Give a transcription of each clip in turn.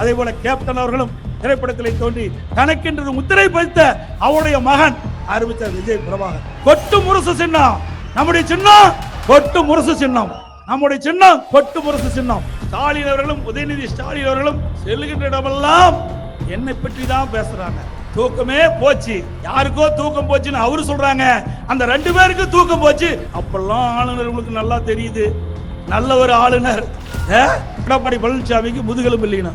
அதே போல கேப்டன் அவர்களும் திரைப்படத்தில் தோன்றி தனக்கென்று முத்திரை பதித்த அவருடைய மகன் அறிவித்தார் விஜய் பிரபாகர். கொட்டு முரசு சின்னம். நம்முடைய சின்னம் கொட்டு முரசு சின்னம். நம்முடைய சின்னம் கொட்டு முரசு சின்னம். ஸ்டாலின் அவர்களும் உதயநிதி ஸ்டாலின் அவர்களும் செல்லுகின்ற இடமெல்லாம் என்னை பற்றி தான் பேசுறாங்க. தூக்கமே போச்சு. யாருக்கோ தூக்கம் போச்சுன்னு அவரு சொல்றாங்க. அந்த ரெண்டு பேருக்கு தூக்கம் போச்சு. அப்பெல்லாம் ஆளுநர் உங்களுக்கு நல்லா தெரியுது. நல்ல ஒரு ஆளுநர். எடப்பாடி பழனிசாமிக்கு முதுகெலும்பு இல்லைன்னா.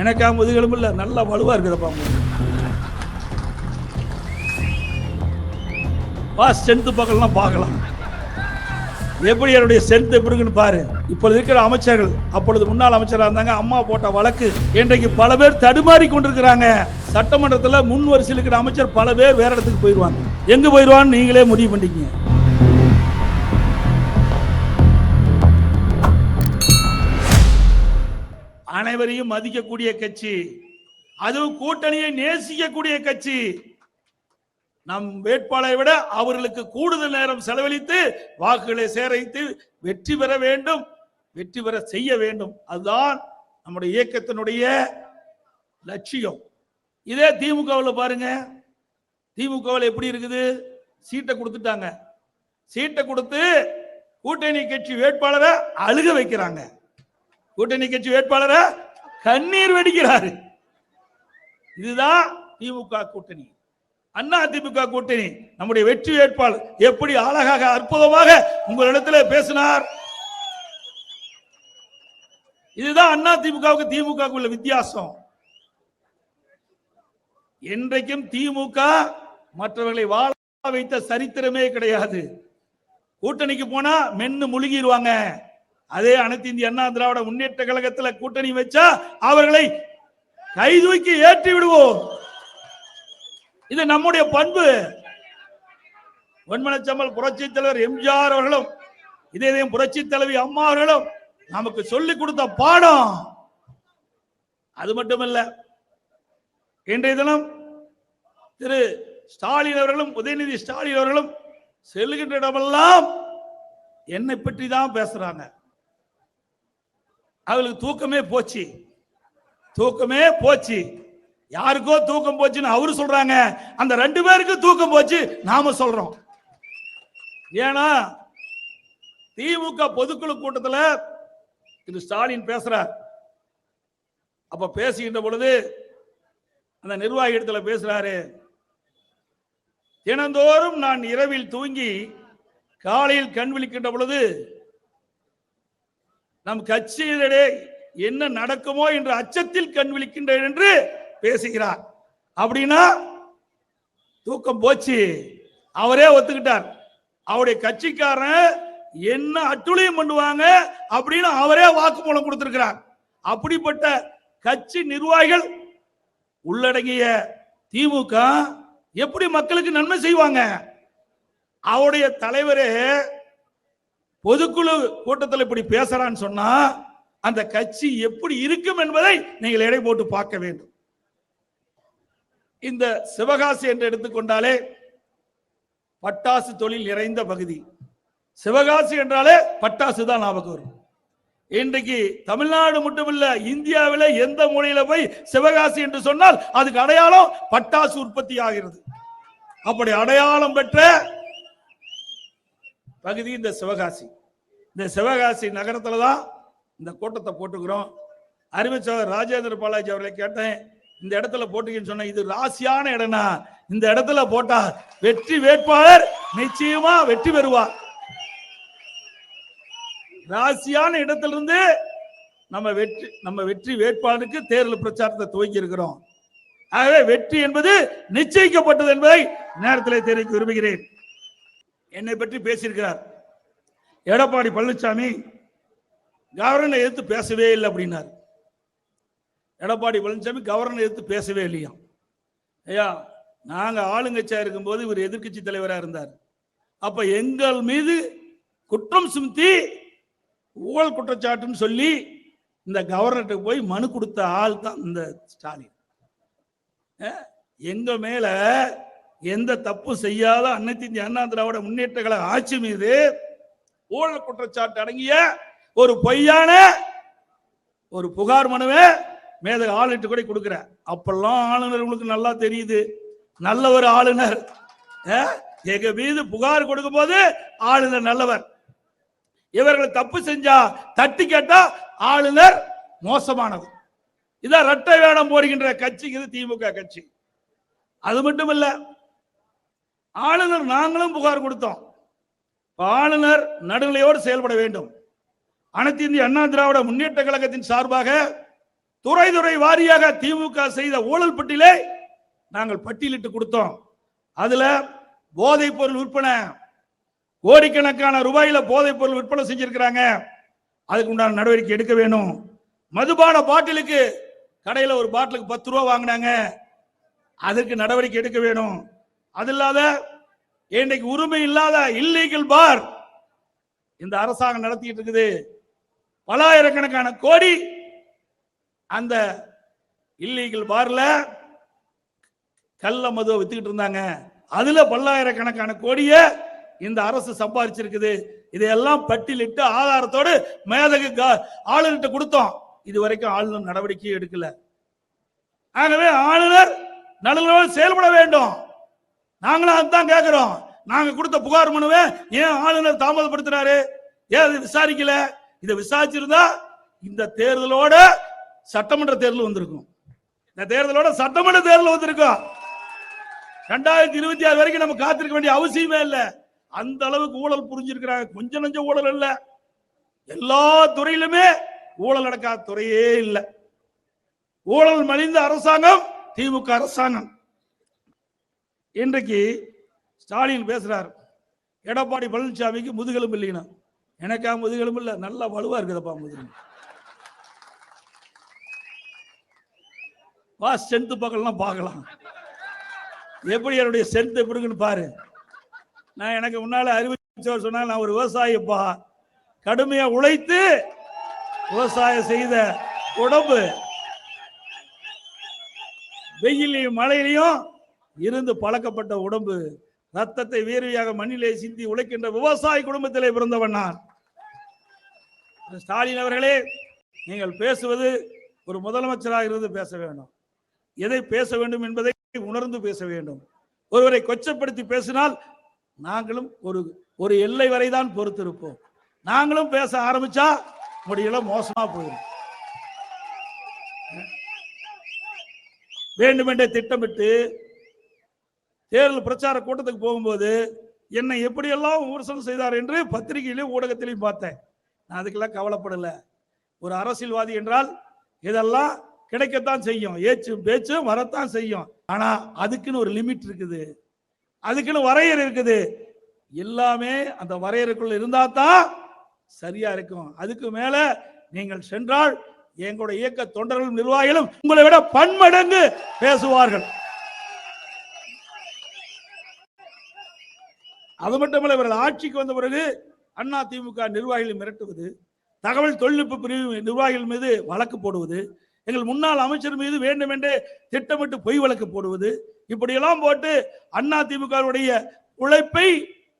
எனக்கா முதுகெலும்பு இல்லை. நல்லா வலுவாக இருக்குதப்பா முதுகு. வா ஸ்ட்ரென்த் பார்க்கலாம் பார்க்கலாம். எப்படி என்னுடைய ஸ்ட்ரென்த் எப்படி இருக்குன்னு பாரு. இப்பொழுது இருக்கிற அமைச்சர்கள் அப்பொழுது முன்னாள் அமைச்சராக இருந்தாங்க. அம்மா போட்ட வழக்கு இன்றைக்கு பல பேர் தடுமாறி கொண்டிருக்கிறாங்க. சட்டமன்றத்தில் முன் வரிசையில் இருக்கிற அமைச்சர் பல பேர் வேற இடத்துக்கு போயிடுவாங்க. எங்கே போயிடுவான்னு நீங்களே முடிவு பண்ணிக்கங்க அனைவரையும் மதிக்கக்கூடிய கட்சி. அதுவும் கூட்டணியை நேசிக்கக்கூடிய கட்சி. நம் வேட்பாளரை விட அவர்களுக்கு கூடுதல் நேரம் செலவழித்து வாக்குகளை சேகரித்து வெற்றி பெற வேண்டும். வெற்றி பெற செய்ய வேண்டும். அதுதான் நம்முடைய இயக்கத்தினுடைய லட்சியம். இதே திமுகவில் பாருங்க. திமுகவில் எப்படி இருக்குது? சீட்டை கொடுத்துட்டாங்க. சீட்டை கொடுத்து கூட்டணி கட்சி வேட்பாளரை அழுக வைக்கிறாங்க. கூட்டணி கட்சி வேட்பாளரை? கண்ணீர் வெடிக்கிறாரு. இதுதான் திமுக கூட்டணி. அண்ணா திமுக கூட்டணி நம்முடைய வெற்றி வேட்பாளர். எப்படி அழகாக அற்புதமாக உங்களிடத்தில் பேசினார். இதுதான் அண்ணா திமுகவுக்கு திமுக உள்ள வித்தியாசம். என்றைக்கும் திமுக மற்றவர்களை வாழ வைத்த சரித்திரமே கிடையாது. கூட்டணிக்கு போனா மென்னு முழுகிடுவாங்க அதே அனைத்து இந்திய அண்ணா திராவிட முன்னேற்ற கழகத்துல கூட்டணி வச்சா அவர்களை கைதூக்கி ஏற்றி விடுவோம். இது நம்முடைய பண்பு. வெண்மனச்சம்மல் புரட்சி தலைவர் எம்ஜிஆர் அவர்களும் இதே புரட்சி தலைவி அம்மா அவர்களும் நமக்கு சொல்லிக் கொடுத்த பாடம். அது மட்டுமல்ல இன்றைய தினம் திரு ஸ்டாலின் அவர்களும் உதயநிதி ஸ்டாலின் அவர்களும் செல்லுகின்ற இடமெல்லாம் என்னை பற்றி தான் பேசுறாங்க. அவளுக்கு தூக்கமே போச்சு. தூக்கமே போச்சு. யாருக்கோ தூக்கம் போச்சுன்னு அவரு சொல்றாங்க. அந்த ரெண்டு பேருக்கு தூக்கம் போச்சு நாம சொல்றோம். ஏன்னா திமுக பொதுக்குழு கூட்டத்தில் திரு ஸ்டாலின் பேசுறார். அப்ப பேசுகின்ற பொழுது அந்த நிர்வாகி இடத்துல பேசுறாரு. தினந்தோறும் நான் இரவில் தூங்கி காலையில் கண் விழிக்கின்ற பொழுது நம் கட்சியிலே என்ன நடக்குமோ என்ற அச்சத்தில் கண் விழிக்கின்றேன் என்று பேசுகிறார். அப்படின்னா தூக்கம் போச்சு. அவரே ஒத்துக்கிட்டார். அவருடைய கட்சிக்காரன் என்ன அட்டுழியம் பண்ணுவாங்க அப்படின்னு அவரே வாக்குமூலம் கொடுத்திருக்கிறார். அப்படிப்பட்ட கட்சி நிர்வாகிகள் உள்ளடங்கிய திமுக எப்படி மக்களுக்கு நன்மை செய்வாங்க? அவருடைய தலைவரே பொதுக்குழு கூட்டத்தில் இப்படி பேசுறான்னு சொன்னா அந்த கட்சி எப்படி இருக்கும் என்பதை நீங்கள் எடை போட்டு பார்க்க வேண்டும். இந்த சிவகாசி என்று எடுத்துக்கொண்டாலே பட்டாசு தொழில் நிறைந்த பகுதி. சிவகாசி என்றாலே பட்டாசு தான் ஞாபகம் வரும். இன்றைக்கு தமிழ்நாடு மட்டுமில்ல இந்தியாவில் எந்த மூலையில போய் சிவகாசி என்று சொன்னால் அதுக்கு அடையாளம் பட்டாசு உற்பத்தி ஆகிறது அப்படி அடையாளம் பெற்ற பகுதி இந்த சிவகாசி. இந்த சிவகாசி நகரத்தில் தான் இந்த கூட்டத்தை போட்டுக்கிறோம். அறிவிச்சவர் ராஜேந்திர பாலாஜி அவர்களை கேட்டேன் இந்த இடத்துல போட்டுக்கின்னு சொன்ன இது ராசியான இடம்னா இந்த இடத்துல போட்டா வெற்றி வேட்பாளர் நிச்சயமா வெற்றி பெறுவார். ராசியான இடத்திலிருந்து நம்ம வெற்றி நம்ம வெற்றி வேட்பாளருக்கு தேர்தல் பிரச்சாரத்தை துவங்கி இருக்கிறோம் ஆகவே வெற்றி என்பது நிச்சயிக்கப்பட்டது என்பதை நேரத்தில் தெரிவிக்க விரும்புகிறேன். என்னை பற்றி பேசியிருக்கிறார். எடப்பாடி பழனிசாமி கவர்னரை எதிர்த்து பேசவே இல்லை அப்படின்னார். எடப்பாடி பழனிசாமி கவர்னர் எதிர்த்து பேசவே இல்லையா? ஐயா நாங்கள் ஆளுங்கட்சியாக இருக்கும்போது இவர் எதிர்க்கட்சி தலைவராக இருந்தார். அப்போ எங்கள் மீது குற்றம் சுமத்தி ஊழல் குற்றச்சாட்டுன்னு சொல்லி இந்த கவர்னர்கிட்ட போய் மனு கொடுத்த ஆள் தான் இந்த ஸ்டாலின். எங்கள் மேலே எந்த தப்பு செய்யாத அன்னத்தின் இந்திய அண்ணா திராவிட முன்னேற்ற கழக ஆட்சி மீது ஊழல் குற்றச்சாட்டு அடங்கிய ஒரு பொய்யான ஒரு புகார் மனுவை மேத ஆளுநர் கூட கொடுக்குற அப்பெல்லாம் ஆளுநர் உங்களுக்கு நல்லா தெரியுது. நல்ல ஒரு ஆளுநர் எங்க மீது புகார் கொடுக்கும் போது ஆளுநர் நல்லவர். இவர்கள் தப்பு செஞ்சா தட்டி கேட்டா ஆளுநர் மோசமானது இதான் இரட்டை வேடம் போடுகின்ற கட்சி இது திமுக கட்சி. அது மட்டும் இல்லை ஆளுநர் நாங்களும் புகார் கொடுத்தோம். ஆளுநர் நடுநிலையோடு செயல்பட வேண்டும். அனைத்து இந்திய அண்ணா திராவிட முன்னேற்ற கழகத்தின் சார்பாக துறை துறை வாரியாக திமுக செய்த ஊழல் பட்டியலை நாங்கள் பட்டியலிட்டு கொடுத்தோம். அதுல போதைப் பொருள் விற்பனை கோடிக்கணக்கான ரூபாயில போதைப் பொருள் விற்பனை செஞ்சிருக்கிறாங்க. அதுக்கு உண்டான நடவடிக்கை எடுக்க வேணும். மதுபான பாட்டிலுக்கு கடையில ஒரு பாட்டிலுக்கு பத்து ரூபா வாங்கினாங்க. அதுக்கு நடவடிக்கை எடுக்க வேணும். அது இல்லாத இன்னைக்கு உரிமை இல்லாத இல்லீகல் பார் இந்த அரசாங்கம் நடத்திட்டு இருக்குது. பலாயிரக்கணக்கான கோடி அந்த இல்லீகல் பார்ல கள்ள மதுவை வித்துக்கிட்டு இருந்தாங்க. அதுல பல்லாயிரக்கணக்கான கோடிய இந்த அரசு சம்பாதிச்சிருக்குது இதையெல்லாம் பட்டியலிட்டு ஆதாரத்தோடு மேதகு கா- ஆளுநர்கிட்ட கொடுத்தோம். இது வரைக்கும் ஆளுநர் நடவடிக்கை எடுக்கல. ஆகவே ஆளுநர் நடுநிலையோடு செயல்பட வேண்டும். நாங்களும் அதுதான் கேட்கிறோம் நாங்க கொடுத்த புகார் மனுவை ஏன் ஆளுநர் தாமதப்படுத்துறாரு? ஏன் அது விசாரிக்கல? இதை விசாரிச்சிருந்தா இந்த தேர்தலோட சட்டமன்ற தேர்தல் வந்திருக்கும். இந்த தேர்தலோட சட்டமன்ற தேர்தல் வந்திருக்கும். ரெண்டாயிரத்தி இருபத்தி ஆறு வரைக்கும் நம்ம காத்திருக்க வேண்டிய அவசியமே இல்ல. அந்த அளவுக்கு ஊழல் புரிஞ்சிருக்கிறாங்க. கொஞ்சம் நஞ்சம் ஊழல் இல்ல. எல்லா துறையிலுமே ஊழல் நடக்காத துறையே இல்லை. ஊழல் மலிந்த அரசாங்கம் திமுக அரசாங்கம். இன்றைக்கு ஸ்டாலின் பேசுகிறார் எடப்பாடி பழனிசாமிக்கு முதுகெலும்பு இல்லைன்னா. எனக்கா முதுகெலும்பு இல்லை நல்லா வலுவாக இருக்குதப்பா முதுகெலும்பு. வா ஸ்ட்ரென்த் பக்கம்லாம் பார்க்கலாம். எப்படி என்னுடைய ஸ்ட்ரென்த் எப்படி இருக்குன்னு பாரு. நான் எனக்கு முன்னால அறிவிச்சவர் சொன்னால் நான் ஒரு விவசாயிப்பா. கடுமையா உழைத்து விவசாயம் செய்த உடம்பு. வெயிலையும் மழையிலையும் இருந்து பழக்கப்பட்ட உடம்பு ரத்தத்தை வேர்வையாக மண்ணிலே சிந்தி உழைக்கின்ற விவசாய குடும்பத்திலே பிறந்தவன் நான். ஸ்டாலின் அவர்களே நீங்கள் பேசுவது ஒரு முதலமைச்சராக இருந்து பேச வேண்டும். எதை பேச வேண்டும் என்பதை உணர்ந்து பேச வேண்டும். ஒருவரை கொச்சப்படுத்தி பேசினால் நாங்களும் ஒரு ஒரு எல்லை வரைதான் பொறுத்திருப்போம். நாங்களும் பேச ஆரம்பிச்சா முடியல மோசமா போயிடும். வேண்டுமென்றே திட்டமிட்டு தேர்தல் பிரச்சார கூட்டத்துக்கு போகும்போது என்னை எப்படியெல்லாம் விமர்சனம் செய்தார் என்று பத்திரிகையிலும் ஊடகத்திலையும் பார்த்தேன். நான் அதுக்கெல்லாம் கவலைப்படலை. ஒரு அரசியல்வாதி என்றால் இதெல்லாம் கிடைக்கத்தான் செய்யும். ஏச்சும் பேச்சும் வரத்தான் செய்யும். ஆனா அதுக்குன்னு ஒரு லிமிட் இருக்குது. அதுக்குன்னு வரையறை இருக்குது. எல்லாமே அந்த வரையறைக்குள்ள இருந்தா தான் சரியா இருக்கும். அதுக்கு மேல நீங்கள் சென்றால் எங்களுடைய இயக்க தொண்டர்களும் நிர்வாகிகளும் உங்களை விட பன்மடங்கு பேசுவார்கள். அது மட்டுமல்ல இவர்கள் ஆட்சிக்கு வந்த பிறகு அண்ணா திமுக நிர்வாகிகளை மிரட்டுவது தகவல் தொழில்நுட்ப பிரிவு நிர்வாகிகள் மீது வழக்கு போடுவது எங்கள் முன்னாள் அமைச்சர் மீது வேண்டுமென்றே திட்டமிட்டு பொய் வழக்கு போடுவது இப்படியெல்லாம் போட்டு அண்ணா திமுகவுடைய உழைப்பை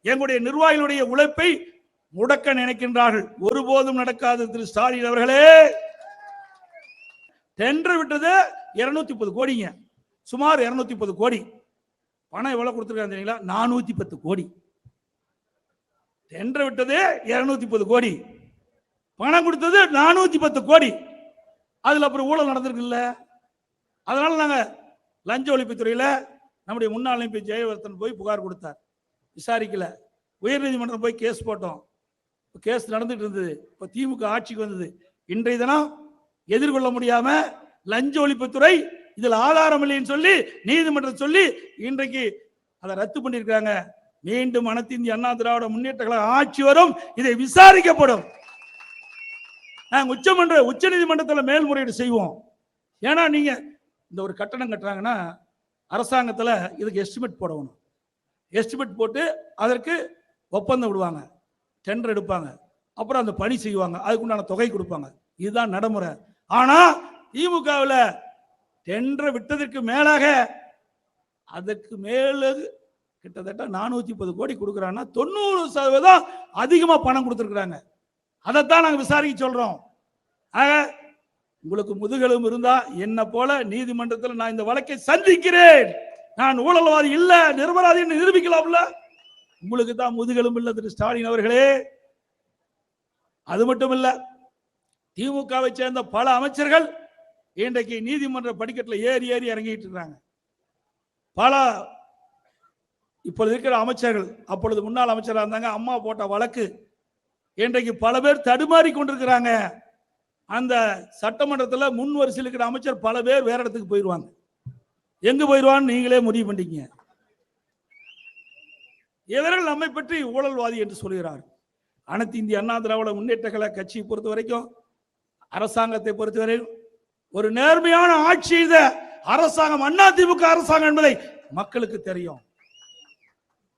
எங்களுடைய நிர்வாகிகளுடைய உழைப்பை முடக்க நினைக்கின்றார்கள். ஒருபோதும் நடக்காது திரு ஸ்டாலின் அவர்களே. டெண்டர் விட்டது இருநூத்தி முப்பது கோடிங்க. சுமார் இருநூத்தி முப்பது கோடி. பணம் எவ்வளவு கொடுத்துருக்காங்க தெரியுங்களா? நானூத்தி பத்து கோடி. டெண்டர் விட்டது இருநூத்தி முப்பது கோடி. பணம் கொடுத்தது நானூத்தி பத்து கோடி. அதுல அப்புறம் ஊழல் நடந்திருக்குல்ல? அதனால நாங்க லஞ்ச ஒழிப்புத்துறையில நம்முடைய முன்னாள் எம்பி ஜெயவர்தன் போய் புகார் கொடுத்தார். விசாரிக்கல. உயர்நீதிமன்றம் போய் கேஸ் போட்டோம். கேஸ் நடந்துட்டு இருந்தது. இப்போ திமுக ஆட்சிக்கு வந்தது. இன்றைய தினம் எதிர்கொள்ள முடியாம லஞ்ச ஒழிப்புத்துறை இதில் ஆதாரம் இல்லைன்னு சொல்லி நீதிமன்றம் சொல்லி இன்றைக்கு அதை ரத்து பண்ணியிருக்கிறாங்க. மீண்டும் அனைத்து இந்திய அண்ணா திராவிட முன்னேற்ற கழக ஆட்சி வரும் இதை விசாரிக்கப்படும். நாங்கள் உச்சமன்ற உச்ச நீதிமன்றத்தில் மேல்முறையீடு செய்வோம். ஏன்னா நீங்க இந்த ஒரு கட்டணம் கட்டுறாங்கன்னா அரசாங்கத்தில் இதுக்கு எஸ்டிமேட் போடணும். எஸ்டிமேட் போட்டு அதற்கு ஒப்பந்தம் விடுவாங்க. டெண்டர் எடுப்பாங்க. அப்புறம் அந்த பணி செய்வாங்க. அதுக்கு உண்டான தொகை கொடுப்பாங்க. இதுதான் நடைமுறை. ஆனா திமுகவில் டெண்டரை விட்டதற்கு மேலாக அதற்கு மேல கிட்டத்தட்ட நானூத்தி முப்பது கோடி கொடுக்குறாங்கன்னா தொண்ணூறு சதவீதம் அதிகமா பணம் கொடுத்துருக்குறாங்க. அதைத்தான் நாங்க விசாரிக்க சொல்றோம். ஆக உங்களுக்கு முதுகெலும் இருந்தா என்ன போல நீதிமன்றத்தில் நான் இந்த வழக்கை சந்திக்கிறேன். நான் ஊழல்வாதி இல்ல நிரபராதின்னு நிரூபிக்கலாம்ல? உங்களுக்கு தான் முதுகெலும் இல்லை திரு ஸ்டாலின் அவர்களே. அது மட்டும் இல்ல திமுகவை சேர்ந்த பல அமைச்சர்கள் இன்றைக்கு நீதிமன்ற படிக்கட்டில் ஏறி ஏறி இறங்கிட்டு இருக்காங்க. பல இப்பொழுது இருக்கிற அமைச்சர்கள் அப்பொழுது முன்னாள் அமைச்சராக இருந்தாங்க அம்மா போட்ட வழக்கு இன்றைக்கு பல பேர் தடுமாறி கொண்டிருக்கிறாங்க. அந்த சட்டமன்றத்தில் முன் வரிசையில் இருக்கிற அமைச்சர் பல பேர் வேற இடத்துக்கு போயிடுவாங்க எங்கு போயிடுவான்னு நீங்களே முடிவு பண்ணிக்கங்க இவர்கள் நம்மை பற்றி ஊழல்வாதி என்று சொல்கிறார் அனைத்து இந்திய அண்ணா திராவிட முன்னேற்ற கழக கட்சியை பொறுத்த வரைக்கும் அரசாங்கத்தை பொறுத்தவரை ஒரு நேர்மையான ஆட்சி செய்த அரசாங்கம் அண்ணா திமுக அரசாங்கம் என்பதை மக்களுக்கு தெரியும்.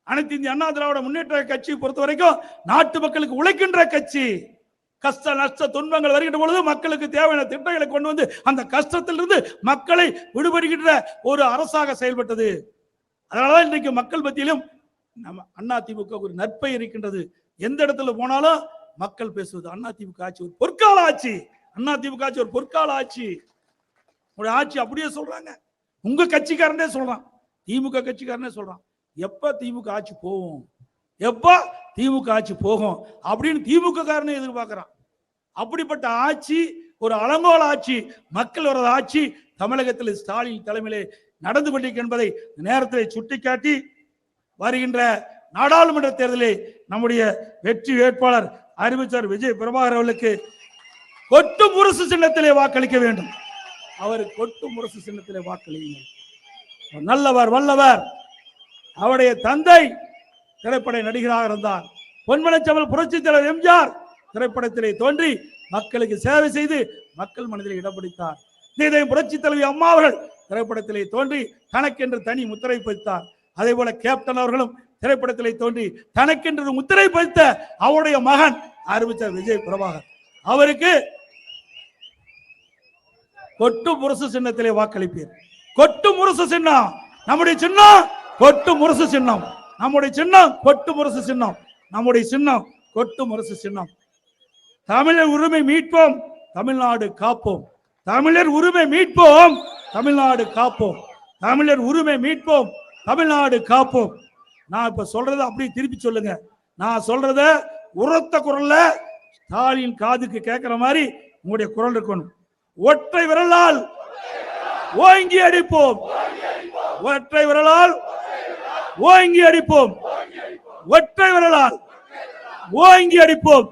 அனைத்து இந்திய அண்ணா திராவிட முன்னேற்ற கட்சியை பொறுத்த வரைக்கும் நாட்டு மக்களுக்கு உழைக்கின்ற கட்சி. கஷ்ட நஷ்ட துன்பங்கள் வருகின்ற பொழுது மக்களுக்கு தேவையான திட்டங்களை கொண்டு வந்து அந்த கஷ்டத்திலிருந்து மக்களை விடுபடுகின்ற ஒரு அரசாக செயல்பட்டது. அதனாலதான் இன்றைக்கு மக்கள் மத்தியிலும் நம்ம அண்ணா திமுக ஒரு நற்பை இருக்கின்றது. எந்த இடத்துல போனாலும் மக்கள் பேசுவது அண்ணா திமுக ஆட்சி ஒரு பொற்கால ஆட்சி. அண்ணா திமுக ஆட்சி ஒரு பொற்கால ஆட்சி. உங்களுடைய ஆட்சி அப்படியே சொல்றாங்க. உங்க கட்சிக்காரனே சொல்றான். திமுக கட்சிக்காரனே சொல்றான். எப்போ திமுக ஆட்சி போகும்? எப்போ திமுக ஆட்சி போகும்? அப்படின்னு திமுக காரனே எதிர்பார்க்குறான். அப்படிப்பட்ட ஆட்சி ஒரு அலங்கோல ஆட்சி மக்கள் வரது ஆட்சி தமிழகத்தில் ஸ்டாலின் தலைமையிலே நடந்து கொண்டிருக்க என்பதை நேரத்தில் சுட்டிக்காட்டி வருகின்ற நாடாளுமன்ற தேர்தலில் நம்முடைய வெற்றி வேட்பாளர் அறிவிச்சார் விஜய் பிரபாகர் அவர்களுக்கு கொட்டு முரசு சின்னத்திலே வாக்களிக்க வேண்டும். அவர் கொட்டு முரசு சின்னத்திலே வாக்களியுங்கள். நல்லவர் வல்லவர். அவருடைய தந்தை திரைப்பட நடிகராக இருந்தார். பொன்மனச்சமல் புரட்சி தலைவர் எம்ஜிஆர் திரைப்படத்திலே தோன்றி மக்களுக்கு சேவை செய்து மக்கள் மனதில் இடம் பிடித்தார். இதை புரட்சி தலைவி அம்மா அவர்கள் திரைப்படத்திலே தோன்றி தனக்கென்று தனி முத்திரை பதித்தார். அதே போல கேப்டன் அவர்களும் திரைப்படத்திலே தோன்றி தனக்கென்று முத்திரை பதித்த அவருடைய மகன் அறிவித்தார் விஜய் பிரபாகர். அவருக்கு கொட்டு முரசு சின்னத்திலே வாக்களிப்பீர். கொட்டு முரசு சின்னம். நம்முடைய சின்னம் கொட்டு முரசு சின்னம். நம்முடைய சின்னம் கொட்டு முரசு சின்னம். நம்முடைய சின்னம் கொட்டு முரசு சின்னம். தமிழர் உரிமை மீட்போம் தமிழ்நாடு காப்போம். தமிழர் உரிமை மீட்போம் தமிழ்நாடு காப்போம். தமிழர் உரிமை மீட்போம் தமிழ்நாடு காப்போம். நான் இப்ப சொல்றத அப்படியே திருப்பி சொல்லுங்க. நான் சொல்றத உரத்த குரல்ல ஸ்டாலின் காதுக்கு கேட்கிற மாதிரி உங்களுடைய குரல் இருக்கணும். ஒற்றை விரலால் ஓங்கி அடிப்போம். ஒற்றை விரலால் ஓங்கி அடிப்போம். ஒற்றை விரலால் ஓங்கி அடிப்போம்.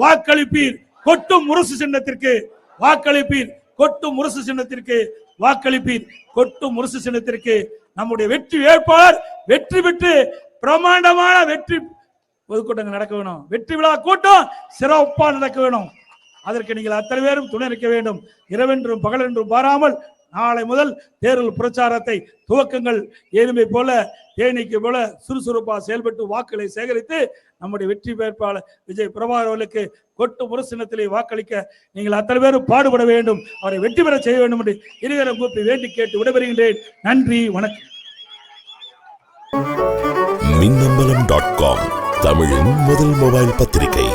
வாக்களிப்பீர். கொட்டும் முரசு சின்னத்திற்கு வாக்களிப்பீர். கொட்டும் முரசு சின்னத்திற்கு வாக்களிப்பீர். கொட்டும் முரசு சின்னத்திற்கு நம்முடைய வெற்றி வேட்பாளர் வெற்றி பெற்று பிரமாண்டமான வெற்றி பொதுக்கூட்டங்கள் நடக்க வேணும். வெற்றி விழா கூட்டம் சிறப்பாக நடக்க வேணும். அதற்கு நீங்கள் அத்தனை பேரும் துணை நிற்க வேண்டும். இரவென்றும் பகலென்றும் பாராமல் நாளை முதல் தேர்தல் பிரச்சாரத்தை துவக்கங்கள். எளிமை போல தேனீக்கு போல சுறுசுறுப்பாக செயல்பட்டு வாக்குகளை சேகரித்து நம்முடைய வெற்றி வேட்பாளர் விஜய் பிரபாகர் அவர்களுக்கு கொட்டு முரசினத்திலே வாக்களிக்க நீங்கள் அத்தனை பேரும் பாடுபட வேண்டும். அவரை வெற்றி பெற செய்ய வேண்டும் என்று இருவரை கூப்பி வேண்டி கேட்டு விடைபெறுகின்றேன். நன்றி வணக்கம். மின்னம்பலம் டாட் காம் தமிழின் முதல் மொபைல் பத்திரிகை.